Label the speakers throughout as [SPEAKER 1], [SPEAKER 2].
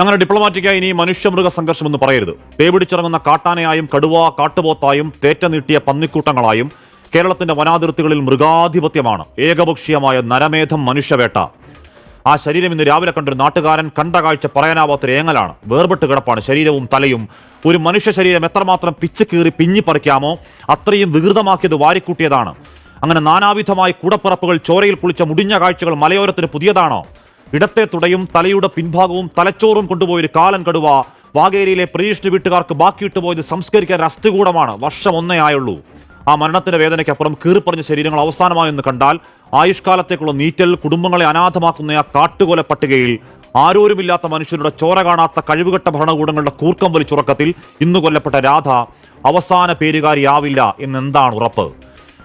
[SPEAKER 1] അങ്ങനെ ഡിപ്ലോമാറ്റിക്കായി ഇനി മനുഷ്യമൃഗ സംഘർഷം എന്ന് പറയരുത്. പേപിടിച്ചിറങ്ങുന്ന കാട്ടാനയായും കടുവ കാട്ടുപോത്തായും തേറ്റ നീട്ടിയ പന്നിക്കൂട്ടങ്ങളായും കേരളത്തിന്റെ വനാതിർത്തികളിൽ മൃഗാധിപത്യമാണ്. ഏകപക്ഷീയമായ നരമേധം മനുഷ്യവേട്ട. ആ ശരീരം ഇന്ന് രാവിലെ കണ്ടൊരു നാട്ടുകാരൻ കണ്ട കാഴ്ച പറയാനാവാത്തൊരു ഏങ്ങലാണ്. വേർപെട്ട് കിടപ്പാണ് ശരീരവും തലയും. ഒരു മനുഷ്യ ശരീരം എത്രമാത്രം പിച്ച് കീറി പിഞ്ഞിപ്പറിക്കാമോ അത്രയും വികൃതമാക്കിയത് വാരിക്കൂട്ടിയതാണ്. അങ്ങനെ നാനാവിധമായി കൂടപ്പിറപ്പുകൾ ചോരയിൽ കുളിച്ച മുടിഞ്ഞ കാഴ്ചകൾ മലയോരത്തിന് പുതിയതാണോ? ഇടത്തെ തുടയും തലയുടെ പിൻഭാഗവും തലച്ചോറും കൊണ്ടുപോയൊരു കാലൻ കടുവ വാഗേരിയിലെ പ്രതീക്ഷിച്ച വീട്ടുകാർക്ക് ബാക്കിയിട്ട് പോയത് സംസ്കരിക്കാൻ അസ്ഥികൂടമാണ് വർഷം ഒന്നേ ആയുള്ളൂ. ആ മരണത്തിന്റെ വേദനയ്ക്കപ്പുറം കീറിപ്പറഞ്ഞ ശരീരങ്ങൾ അവസാനമായെന്ന് കണ്ടാൽ ആയുഷ്കാലത്തേക്കുള്ള നീറ്റൽ കുടുംബങ്ങളെ അനാഥമാക്കുന്ന ആ കാട്ടുകൊല പട്ടികയിൽ ആരോരുമില്ലാത്ത മനുഷ്യരുടെ ചോര കാണാത്ത കഴിവുകെട്ട ഭരണകൂടങ്ങളുടെ കൂർക്കം വലിച്ചുറക്കത്തിൽ ഇന്ന് കൊല്ലപ്പെട്ട രാധ അവസാന പേരുകാരിയാവില്ല എന്നെന്താണ് ഉറപ്പ്?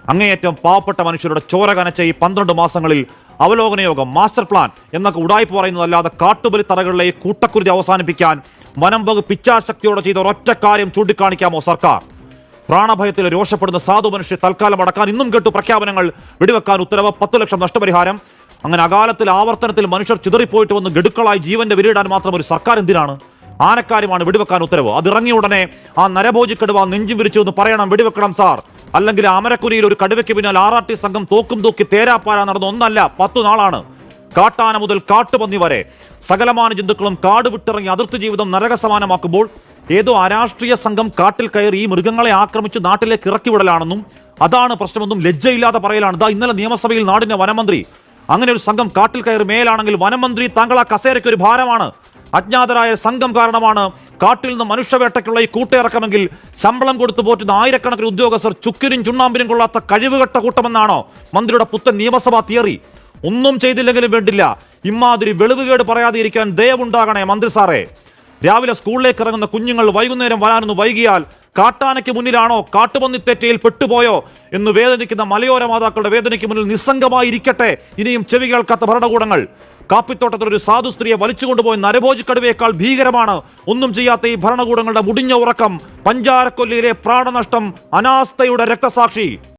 [SPEAKER 1] അങ്ങേയറ്റം പാവപ്പെട്ട മനുഷ്യരുടെ ചോര കനച്ച ഈ പന്ത്രണ്ട് മാസങ്ങളിൽ അവലോകന യോഗം മാസ്റ്റർ പ്ലാൻ എന്നൊക്കെ ഉടായ്പ പറയുന്നതല്ലാതെ കാട്ടുബലി തറകളിലെ ഈ കൂട്ടക്കുരുതി അവസാനിപ്പിക്കാൻ വനം വകുപ്പ് ഇച്ഛാശക്തിയോടെ ചെയ്ത ഒരൊറ്റ കാര്യം ചൂണ്ടിക്കാണിക്കാമോ സർക്കാർ? പ്രാണഭയത്തിൽ രോഷപ്പെടുന്ന സാധു മനുഷ്യ തൽക്കാലം അടക്കാൻ ഇന്നും കേട്ടു പ്രഖ്യാപനങ്ങൾ വെടിവെക്കാൻ ഉത്തരവ് പത്ത് ലക്ഷം നഷ്ടപരിഹാരം. അങ്ങനെ അകാലത്തിൽ ആവർത്തനത്തിൽ മനുഷ്യർ ചിതറിപ്പോയിട്ട് വന്ന് ഗഡുക്കളായി ജീവന്റെ വിലയിടാൻ മാത്രം ഒരു സർക്കാർ എന്തിനാണ്? ആനക്കാര്യമാണ് വെടിവെക്കാൻ ഉത്തരവ്. അത് ഇറങ്ങിയ ഉടനെ ആ നരഭോജിക്കടുവ നെഞ്ചും വിരിച്ചു എന്ന് പറയണം വെടിവെക്കണം സാർ. അല്ലെങ്കിൽ അമരക്കുരിയിൽ ഒരു കടുവയ്ക്ക് പിന്നാൽ ആർ ആർ ടി സംഘം തോക്കും തൂക്കി തേരാപ്പാര നടന്ന ഒന്നല്ല പത്തു നാളാണ്. കാട്ടാന മുതൽ കാട്ടുപന്നി വരെ. സകലമാന ജന്തുക്കളും കാട് വിട്ടിറങ്ങി അതിർത്തി ജീവിതം നരകസമാനമാക്കുമ്പോൾ ഏതോ അരാഷ്ട്രീയ സംഘം കാട്ടിൽ കയറി ഈ മൃഗങ്ങളെ ആക്രമിച്ച് നാട്ടിലേക്ക് ഇറക്കിവിടലാണെന്നും അതാണ് പ്രശ്നമെന്നും ലജ്ജയില്ലാതെ പറയലാണ്. ഇതാ ഇന്നലെ നിയമസഭയിൽ നാടിന്റെ വനമന്ത്രി. അങ്ങനെ ഒരു സംഘം കാട്ടിൽ കയറി മേലാണെങ്കിൽ വനമന്ത്രി താങ്കൾ ആ കസേരയ്ക്ക് ഒരു ഭാരമാണ്. അജ്ഞാതരായ സംഘം കാരണമാണ് കാട്ടിൽ നിന്ന് മനുഷ്യവേട്ടയ്ക്കുള്ള ഈ കൂട്ടയിറക്കമെങ്കിൽ ശമ്പളം കൊടുത്തു പോറ്റുന്ന ആയിരക്കണക്കിന് ഉദ്യോഗസ്ഥർ ചുക്കിനും ചുണ്ണാമ്പിനും കൊള്ളാത്ത കഴിവുകെട്ട കൂട്ടമെന്നാണോ മന്ത്രിയുടെ പുത്തൻ നിയമസഭാ തിയറി? ഒന്നും ചെയ്തില്ലെങ്കിലും വേണ്ടില്ല. ഇമാതിരി വെളിവുകേട് പറയാതെ ഇരിക്കാൻ ദയവുണ്ടാകണേ മന്ത്രി സാറേ. രാവിലെ സ്കൂളിലേക്ക് ഇറങ്ങുന്ന കുഞ്ഞുങ്ങൾ വൈകുന്നേരം വരാനൊന്ന് വൈകിയാൽ കാട്ടാനയ്ക്ക് മുന്നിലാണോ കാട്ടുപന്നിത്തേറ്റയിൽ പെട്ടുപോയോ എന്ന് വേദനിക്കുന്ന മലയോര മാതാക്കളുടെ വേദനയ്ക്ക് മുന്നിൽ നിസ്സംഗമായിരിക്കട്ടെ ഇനിയും ചെവി കേൾക്കാത്ത ഭരണകൂടങ്ങൾ. കാപ്പിത്തോട്ടത്തിൽ ഒരു സാധു സ്ത്രീയെ വലിച്ചുകൊണ്ടുപോയ നരഭോജിക്കടുവയേക്കാൾ ഭീകരമാണ്. ഒന്നും ചെയ്യാത്ത ഈ ഭരണകൂടങ്ങളുടെ മുടിഞ്ഞ ഉറക്കം പഞ്ചാരക്കൊല്ലിയിലെ പ്രാണനഷ്ടം അനാസ്ഥയുടെ രക്തസാക്ഷി.